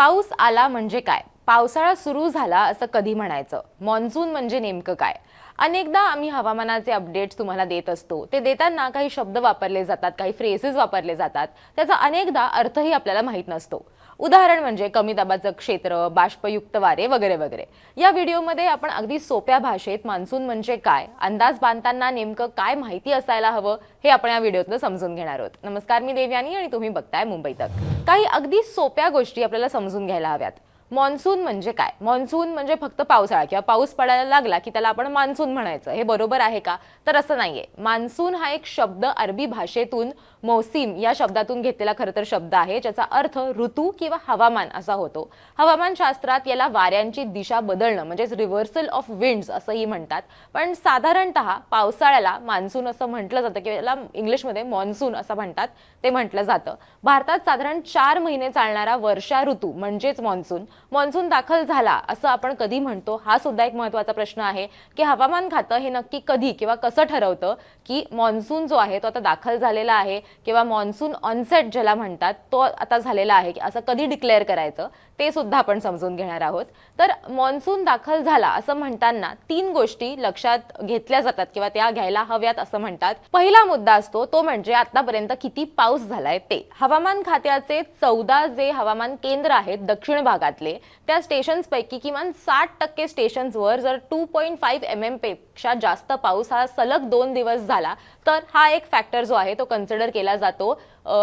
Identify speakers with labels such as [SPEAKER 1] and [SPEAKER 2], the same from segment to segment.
[SPEAKER 1] पाऊस आला म्हणजे काय? पावसाळा सुरू झाला असं कधी म्हणायचं? मॉन्सून म्हणजे नेमकं काय? अनेकदा आम्ही हवामानाचे अपडेट्स तुम्हाला देत असतो. ते देताना काही शब्द वापरले जातात काही फ्रेसेस वापरले जातात. त्याचा अनेकदा अर्थही आपल्याला माहीत नसतो. उदाहरण म्हणजे कमी दाबाचं क्षेत्र बाष्पयुक्त वारे वगैरे वगैरे. या व्हिडिओमध्ये आपण अगदी सोप्या भाषेत मान्सून म्हणजे काय अंदाज बांधताना नेमकं काय माहिती असायला हवं हे आपण या व्हिडिओतनं समजून घेणार आहोत. नमस्कार मी देवयानी आणि तुम्ही बघताय मुंबई तक. काही अगदी सोप्या गोष्टी आपल्याला समजून घ्यायला हव्यात. मॉन्सून म्हणजे काय? मॉन्सून म्हणजे फक्त पावसाळा किंवा पाऊस पडायला लागला की त्याला आपण मान्सून म्हणायचं. हे बरोबर आहे का? तर असं नाहीये. मान्सून हा एक शब्द अरबी भाषेतून मौसीम या शब्दातून घेतलेला खरं तर शब्द आहे ज्याचा अर्थ ऋतू किंवा हवामान असा होतो. हवामान शास्त्रात याला वाऱ्यांची दिशा बदलणं म्हणजेच रिव्हर्सल ऑफ विंड्स असंही म्हणतात. पण साधारणतः पावसाळ्याला मान्सून असं म्हटलं जातं किंवा याला इंग्लिशमध्ये मॉन्सून असं म्हणतात ते म्हटलं जातं. भारतात साधारण चार महिने चालणारा वर्षा ऋतू म्हणजेच मॉन्सून. मॉन्सून दाखल झाला असं आपण कधी म्हणतो? हा सुद्धा एक महत्त्वाचा प्रश्न आहे की हवामान खातं हे नक्की कधी किंवा कसं ठरवतं की मॉन्सून जो आहे तो आता दाखल झालेला आहे किंवा मॉन्सून ऑनसेट ज्याला म्हणतात तो आता झालेला आहे की असं कधी डिक्लेअर करायचं? ते सुद्धा आपण समजून घेणार आहोत. तर मॉन्सून दाखल झाला असं म्हणताना तीन गोष्टी लक्षात घेतल्या जातात किंवा त्या घ्यायला हव्यात असं म्हणतात. पहिला मुद्दा असतो तो म्हणजे आतापर्यंत किती पाऊस झालाय ते. हवामान खात्याचे चौदा जे हवामान केंद्र आहेत दक्षिण भागातले त्या स्टेशन्स पैकी किमान साठ टक्के स्टेशन्सवर जर टू पॉईंट फाईव्ह एम एमपेक्षा जास्त पाऊस हा सलग दोन दिवस झाला तर हा एक फॅक्टर जो आहे तो कन्सिडर केला जातो.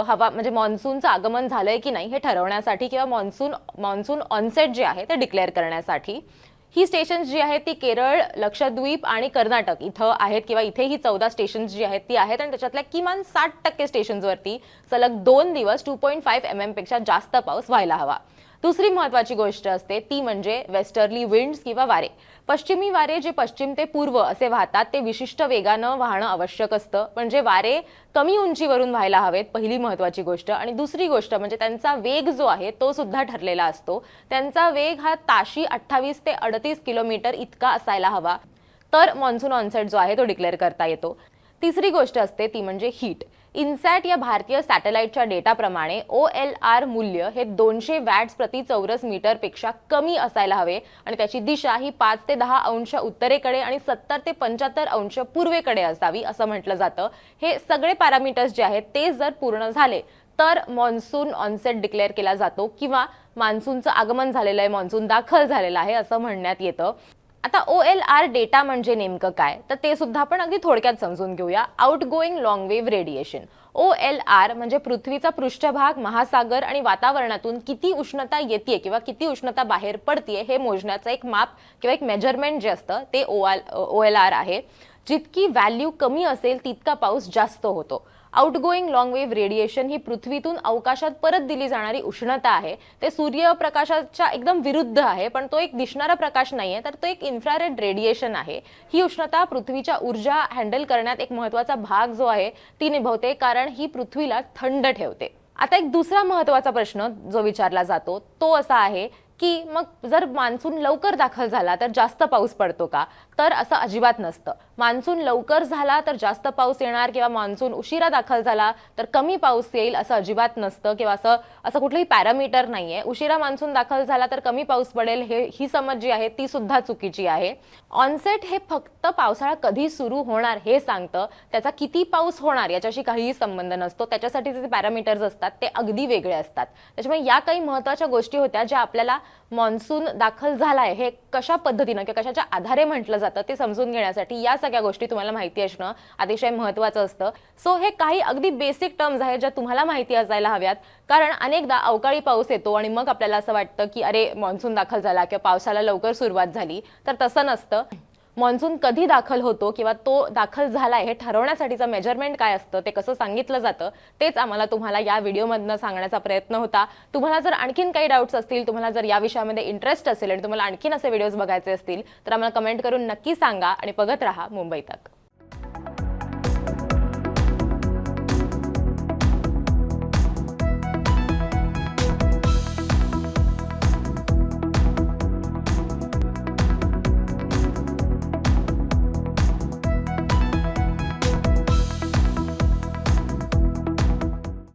[SPEAKER 1] हवा म्हणजे मॉन्सूनचं आगमन झालंय की नाही हे ठरवण्यासाठी किंवा मॉन्सून मॉन्सून ऑनसेट जे आहे ते डिक्लेअर करण्यासाठी. ही स्टेशन्स जी आहेत ती केरळ लक्षद्वीप आणि कर्नाटक इथं आहेत किंवा इथे ही चौदा स्टेशन्स जी आहेत ती आहेत आणि त्याच्यातल्या किमान साठ टक्के स्टेशन्सवरती सलग दोन दिवस टू पॉईंट फाईव्ह एम एमपेक्षा जास्त पाऊस व्हायला हवा. दुसरी महत्वाची गोष्ट असते ती म्हणजे वेस्टर्ली विंड्स किंवा वारे. पश्चिमी वारे जे पश्चिम ते पूर्व असे वाहतात ते विशिष्ट वेगानं वाहणं आवश्यक असतं. म्हणजे वारे कमी उंचीवरून व्हायला हवेत पहिली महत्वाची गोष्ट. आणि दुसरी गोष्ट म्हणजे त्यांचा वेग जो आहे तो सुद्धा ठरलेला असतो. त्यांचा वेग हा ताशी अठ्ठावीस ते अडतीस किलोमीटर इतका असायला हवा. तर मॉन्सून ऑनसेट जो आहे तो डिक्लेअर करता येतो. तिसरी गोष्ट असते ती म्हणजे हीट इन्सॅट या भारतीय सॅटेलाइटच्या डेटाप्रमाणे ओ एल आर मूल्य हे दोनशे वॅट्स प्रति चौरस मीटरपेक्षा कमी असायला हवे आणि त्याची दिशा ही पाच ते दहा अंश उत्तरेकडे आणि सत्तर ते पंच्याहत्तर अंश पूर्वेकडे असावी असं म्हटलं जातं. हे सगळे पॅरामीटर्स जे आहेत ते जर पूर्ण झाले तर मॉन्सून ऑनसेट डिक्लेअर केला जातो किंवा मान्सूनचं आगमन झालेलं आहे मॉन्सून दाखल झालेलं आहे असं म्हणण्यात येतं. आता ओ एल आर डेटा म्हणजे नेमकं काय? तर ते सुद्धा आपण अगदी थोडक्यात समजून घेऊया. Outgoing long wave radiation O L R म्हणजे पृथ्वीचा पृष्ठभाग महासागर आणि वातावरणातून किती उष्णता येते किंवा किती उष्णता बाहेर पडतीये हे मोजण्याचं एक माप किंवा एक मेजरमेंट जे असतं ते O L O L R आहे. जितकी व्हॅल्यू कमी असेल तितका पाऊस जास्त होतो. आउटगोईंग लॉंग वेव्ह रेडिएशन ही पृथ्वीतून अवकाशात परत दिली जाणारी उष्णता आहे. ते सूर्यप्रकाशाच्या एकदम विरुद्ध आहे पण तो एक दिसणारा प्रकाश नाही आहे तर तो एक इन्फ्रारेड रेडिएशन आहे. ही उष्णता पृथ्वीच्या ऊर्जा हँडल करण्यात एक महत्त्वाचा भाग जो आहे ती निभवते कारण ही पृथ्वीला थंड ठेवते. आता एक दुसरा महत्त्वाचा प्रश्न जो विचारला जातो तो असा आहे की मग जर मान्सून लवकर दाखल झाला तर जास्त पाऊस पडतो का? तर असं अजिबात नसतं. मान्सून लवकर झाला तर जास्त पाऊस येणार किंवा मान्सून उशिरा दाखल झाला तर कमी पाऊस येईल असं अजिबात नसतं किंवा असं असं कुठलंही पॅरामीटर नाही आहे उशिरा मान्सून दाखल झाला तर कमी पाऊस पडेल हे ही समज जी आहे ती सुद्धा चुकीची आहे. ऑनसेट हे फक्त पावसाळा कधी सुरू होणार हे सांगतं. त्याचा किती पाऊस होणार याच्याशी काहीही संबंध नसतो. त्याच्यासाठी जे पॅरामीटर्स असतात ते अगदी वेगळे असतात. त्याच्यामुळे या काही महत्त्वाच्या गोष्टी होत्या ज्या आपल्याला मॉन्सून दाखल झालाय हे कशा पद्धतीनं किंवा कशाच्या आधारे म्हटलं जातं ते समजून घेण्यासाठी या सगळ्या गोष्टी तुम्हाला माहिती असणं अतिशय महत्वाचं असतं. सो हे काही अगदी बेसिक टर्म्स आहेत ज्या तुम्हाला माहिती असायला हव्यात. कारण अनेकदा अवकाळी पाऊस येतो आणि मग आपल्याला असं वाटतं की अरे मॉन्सून दाखल झाला किंवा पावसाला लवकर सुरुवात झाली. तर तसं नसतं. मॉन्सून कधी दाखल होतो किंवा तो दाखल झालाय हे ठरवण्यासाठीचं मेजरमेंट काय असतं ते कसं सांगितलं जातं तेच आम्हाला तुम्हाला या व्हिडिओमधनं सांगण्याचा प्रयत्न होता. तुम्हाला जर आणखीन काही डाऊट्स असतील तुम्हाला जर या विषयामध्ये इंटरेस्ट असेल आणि तुम्हाला आणखीन असे व्हिडिओज बघायचे असतील तर आम्हाला कमेंट करून नक्की सांगा आणि बघत राहा मुंबई तक.